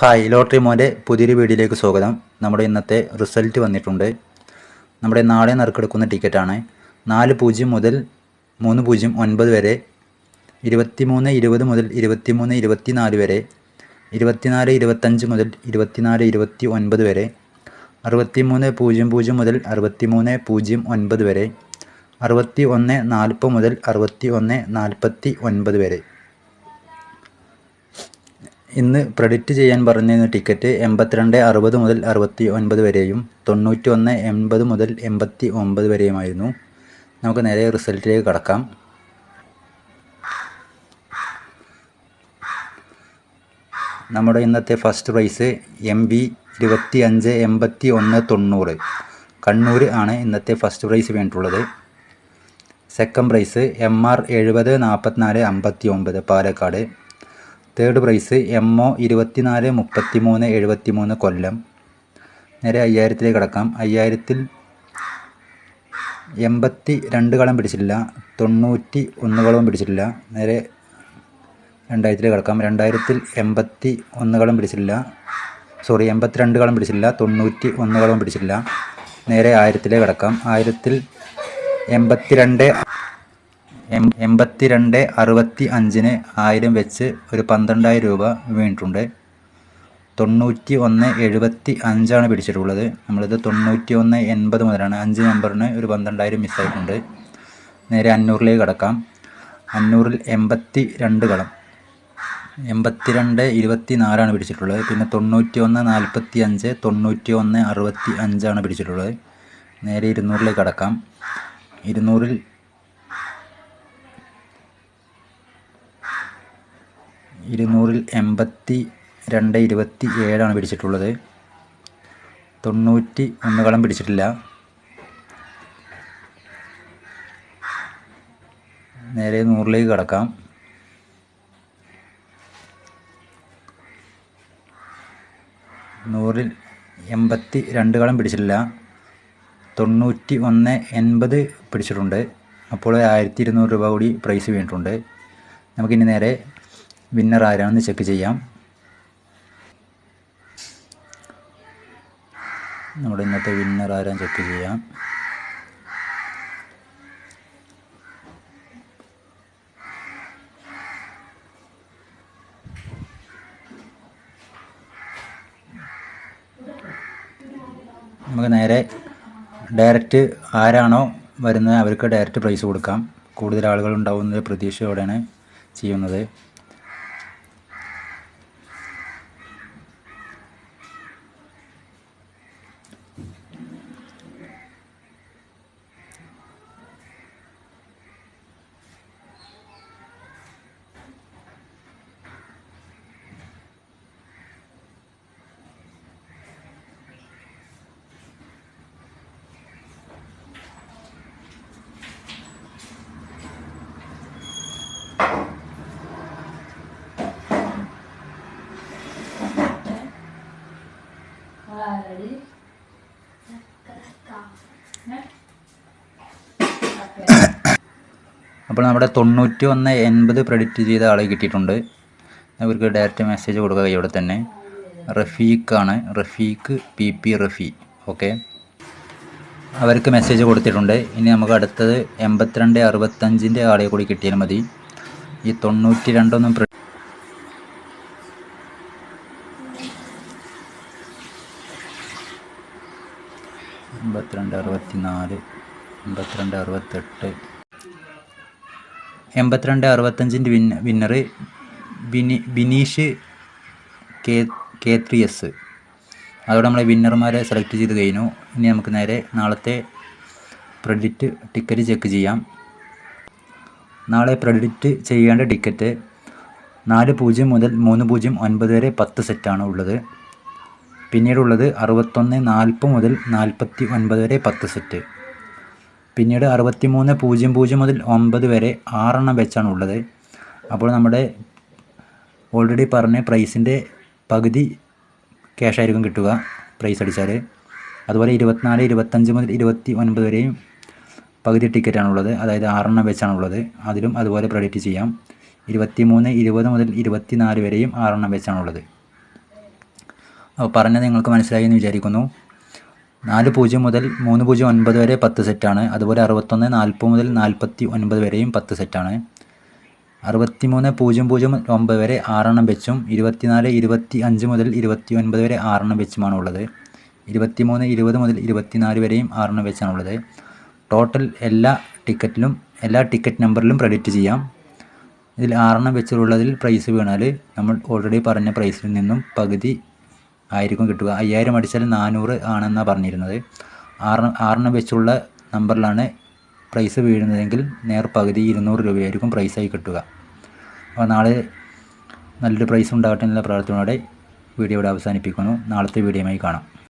Hi lottery മോന്റെ പുതിയൊരു വീഡിയോയിലേക്ക് സ്വാഗതം. നമ്മുടെ ഇന്നത്തെ റിസൾട്ട് വന്നിട്ടുണ്ട്. നമ്മുടെ നാളെ നറുക്കെടുക്കുന്ന ടിക്കറ്റാണ്. നാല് പൂജ്യം മുതൽ മൂന്ന് പൂജ്യം ഒൻപത് വരെ ഇരുപത്തിമൂന്ന് ഇരുപത് മുതൽ ഇരുപത്തിമൂന്ന് ഇരുപത്തിനാല് വരെ ഇരുപത്തിനാല് ഇരുപത്തഞ്ച് മുതൽ ഇരുപത്തിനാല് ഇരുപത്തി ഒൻപത് വരെ അറുപത്തിമൂന്ന് പൂജ്യം പൂജ്യം മുതൽ അറുപത്തിമൂന്ന് പൂജ്യം ഒൻപത് വരെ അറുപത്തി ഒന്ന് നാൽപ്പത് മുതൽ അറുപത്തി ഒന്ന് നാൽപ്പത്തി ഒൻപത് വരെ. ഇന്ന് പ്രെഡിക്റ്റ് ചെയ്യാൻ പറഞ്ഞിരുന്ന ടിക്കറ്റ് എൺപത്തിരണ്ട് അറുപത് മുതൽ അറുപത്തി ഒൻപത് വരെയും തൊണ്ണൂറ്റി ഒന്ന് എൺപത് മുതൽ എൺപത്തി ഒമ്പത് വരെയുമായിരുന്നു. നമുക്ക് നേരെ റിസൾട്ടിലേക്ക് കടക്കാം. നമ്മുടെ ഇന്നത്തെ ഫസ്റ്റ് പ്രൈസ് എം ബി ഇരുപത്തി അഞ്ച് എൺപത്തി ഒന്ന് തൊണ്ണൂറ്. കണ്ണൂർ ആണ് ഇന്നത്തെ ഫസ്റ്റ് പ്രൈസ് വേണ്ടിയിട്ടുള്ളത് സെക്കൻഡ് പ്രൈസ് എം ആർ എഴുപത് നാൽപ്പത്തിനാല് അമ്പത്തി ഒമ്പത് Palakkad. Third prize M O ഇരുപത്തിനാല് എഴുപത്തി മൂന്ന് കൊല്ലം. നേരെ അയ്യായിരത്തിലേക്ക് കടക്കാം. അയ്യായിരത്തിൽ എൺപത്തി രണ്ട് കളം പിടിച്ചിട്ടില്ല. തൊണ്ണൂറ്റി ഒന്ന് കളവും പിടിച്ചിട്ടില്ല. നേരെ രണ്ടായിരത്തിലേക്ക് കിടക്കാം. രണ്ടായിരത്തിൽ എൺപത്തി ഒന്ന് കളം പിടിച്ചിട്ടില്ല. സോറി എൺപത്തിരണ്ട് കളം പിടിച്ചിട്ടില്ല. തൊണ്ണൂറ്റി ഒന്ന് കളവും പിടിച്ചിട്ടില്ല. നേരെ ആയിരത്തിലേക്ക് കിടക്കാം. ആയിരത്തിൽ എൺപത്തിരണ്ട് എൺപത്തിരണ്ട് അറുപത്തി അഞ്ചിന് ആയിരം വെച്ച് ഒരു പന്ത്രണ്ടായിരം രൂപ വീണിട്ടുണ്ട്. തൊണ്ണൂറ്റി ഒന്ന് എഴുപത്തി അഞ്ചാണ് പിടിച്ചിട്ടുള്ളത്. നമ്മളിത് തൊണ്ണൂറ്റി ഒന്ന് എൺപത് മുതലാണ്. അഞ്ച് നമ്പറിന് ഒരു പന്ത്രണ്ടായിരം മിസ്സായിട്ടുണ്ട്. നേരെ അഞ്ഞൂറിലേക്ക് കടക്കാം. അഞ്ഞൂറിൽ എൺപത്തി രണ്ട് കളം. എൺപത്തിരണ്ട് ഇരുപത്തി നാലാണ് പിടിച്ചിട്ടുള്ളത്. പിന്നെ തൊണ്ണൂറ്റി ഒന്ന് നാൽപ്പത്തി അഞ്ച് തൊണ്ണൂറ്റി ഒന്ന് അറുപത്തി അഞ്ചാണ് പിടിച്ചിട്ടുള്ളത്. നേരെ ഇരുന്നൂറിലേക്ക് കടക്കാം. ഇരുന്നൂറിൽ ഇരുന്നൂറിൽ എൺപത്തി രണ്ട് ഇരുപത്തി ഏഴാണ് പിടിച്ചിട്ടുള്ളത്. തൊണ്ണൂറ്റി ഒന്ന് കളം പിടിച്ചിട്ടില്ല. നേരെ നൂറിലേക്ക് കടക്കാം. നൂറിൽ എൺപത്തി രണ്ട് കളം പിടിച്ചിട്ടില്ല. തൊണ്ണൂറ്റി ഒന്ന് എൺപത് പിടിച്ചിട്ടുണ്ട്. അപ്പോൾ ആയിരത്തി ഇരുന്നൂറ് രൂപ കൂടി പ്രൈസ് വീണിട്ടുണ്ട്. നമുക്കിനി നേരെ വിന്നർ ആരാണെന്ന് ചെക്ക് ചെയ്യാം. നമ്മുടെ ഇന്നത്തെ വിന്നർ ആരാന്ന് ചെക്ക് ചെയ്യാം. നമുക്ക് നേരെ ഡയറക്റ്റ് ആരാണോ വരുന്നത് അവർക്ക് ഡയറക്റ്റ് പ്രൈസ് കൊടുക്കാം. കൂടുതൽ ആളുകൾ ഉണ്ടാവുന്ന പ്രതീക്ഷയോടെയാണ് ചെയ്യുന്നത്. അപ്പോൾ നമ്മുടെ തൊണ്ണൂറ്റി ഒന്ന് എൺപത് പ്രെഡിക്റ്റ് ചെയ്ത ആളെ കിട്ടിയിട്ടുണ്ട്. അവർക്ക് ഡയറക്റ്റ് മെസ്സേജ് കൊടുക്കുക ഇവിടെ തന്നെ. റഫീഖാണ്. Rafeeq P P Rafi. Okay അവർക്ക് മെസ്സേജ് കൊടുത്തിട്ടുണ്ട്. ഇനി നമുക്ക് അടുത്തത് എൺപത്തിരണ്ട് അറുപത്തഞ്ചിന്റെ ആളെ കൂടി കിട്ടിയാൽ മതി. ഈ തൊണ്ണൂറ്റി രണ്ടൊന്നും എൺപത്തിരണ്ട് എൺപത്തിരണ്ട് അറുപത്തിനാല്. എൺപത്തിരണ്ട് അറുപത്തെട്ട്. എൺപത്തിരണ്ട് അറുപത്തഞ്ചിന്റെ വിന്ന winner Bini Bineesh K K three S അതോടെ നമ്മളെ വിന്നർമാരെ സെലക്ട് ചെയ്ത് കഴിഞ്ഞു. ഇനി നമുക്ക് നേരെ നാളത്തെ ക്രെഡിറ്റ് ടിക്കറ്റ് ചെക്ക് ചെയ്യാം. നാളെ ക്രെഡിറ്റ് ചെയ്യേണ്ട ടിക്കറ്റ് നാല് പൂജ്യം മുതൽ മൂന്ന് പൂജ്യം ഒൻപത് വരെ പത്ത് സെറ്റാണ് ഉള്ളത്. പിന്നീടുള്ളത് അറുപത്തൊന്ന് നാൽപ്പത് മുതൽ നാൽപ്പത്തി ഒൻപത് വരെ പത്ത് സെറ്റ് പിന്നീട് അറുപത്തി മൂന്ന് പൂജ്യം പൂജ്യം മുതൽ ഒമ്പത് വരെ ആറെണ്ണം വെച്ചാണ് ഉള്ളത്. അപ്പോൾ നമ്മുടെ ഓൾറെഡി പറഞ്ഞ പ്രൈസിന്റെ പകുതി ക്യാഷായിരിക്കും കിട്ടുക പ്രൈസ് അടിച്ചാൽ അതുപോലെ ഇരുപത്തിനാല് ഇരുപത്തഞ്ച് മുതൽ ഇരുപത്തി ഒൻപത് വരെയും പകുതി ടിക്കറ്റാണുള്ളത് അതായത് ആറെണ്ണം വെച്ചാണുള്ളത് അതിലും അതുപോലെ പ്രൊഡക്റ്റ് ചെയ്യാം. ഇരുപത്തി മൂന്ന് ഇരുപത് മുതൽ ഇരുപത്തി നാല് വരെയും ആറെണ്ണം വെച്ചാണുള്ളത് അപ്പോൾ പറഞ്ഞത് നിങ്ങൾക്ക് മനസ്സിലായി എന്ന് വിചാരിക്കുന്നു. നാല് പൂജ്യം മുതൽ മൂന്ന് പൂജ്യം ഒൻപത് വരെ പത്ത് സെറ്റാണ്. അതുപോലെ അറുപത്തൊന്ന് നാൽപ്പത് മുതൽ നാൽപ്പത്തി ഒൻപത് വരെയും പത്ത് സെറ്റാണ്. അറുപത്തി മൂന്ന് പൂജ്യം പൂജ്യം ഒമ്പത് വരെ ആറെണ്ണം വെച്ചും ഇരുപത്തിനാല് ഇരുപത്തി അഞ്ച് മുതൽ ഇരുപത്തി ഒൻപത് വരെ ആറെണ്ണം വെച്ചുമാണ് ഉള്ളത്. ഇരുപത്തി മൂന്ന് ഇരുപത് മുതൽ ഇരുപത്തിനാല് വരെയും ആറെണ്ണം വെച്ചാണ് ഉള്ളത്. ടോട്ടൽ എല്ലാ ടിക്കറ്റിലും എല്ലാ ടിക്കറ്റ് നമ്പറിലും ക്രെഡിറ്റ് ചെയ്യാം. ഇതിൽ ആറെണ്ണം വെച്ചിട്ടുള്ളതിൽ പ്രൈസ് വീണാൽ നമ്മൾ ഓൾറെഡി പറഞ്ഞ പ്രൈസിൽ നിന്നും പകുതി ആയിരിക്കും കിട്ടുക. അയ്യായിരം അടിച്ചാൽ നാനൂറ് ആണെന്നാണ് പറഞ്ഞിരുന്നത്. ആറ് ആറെണ്ണം വെച്ചുള്ള നമ്പറിലാണ് പ്രൈസ് വീഴുന്നതെങ്കിൽ നേർ പകുതി ഇരുന്നൂറ് രൂപയായിരിക്കും പ്രൈസായി കിട്ടുക. അപ്പോൾ നാളെ നല്ലൊരു പ്രൈസ് ഉണ്ടാകട്ടെ എന്നുള്ള പ്രാർത്ഥനയോടെ വീഡിയോ ഇവിടെ അവസാനിപ്പിക്കുന്നു. നാളത്തെ വീഡിയോയുമായി കാണാം.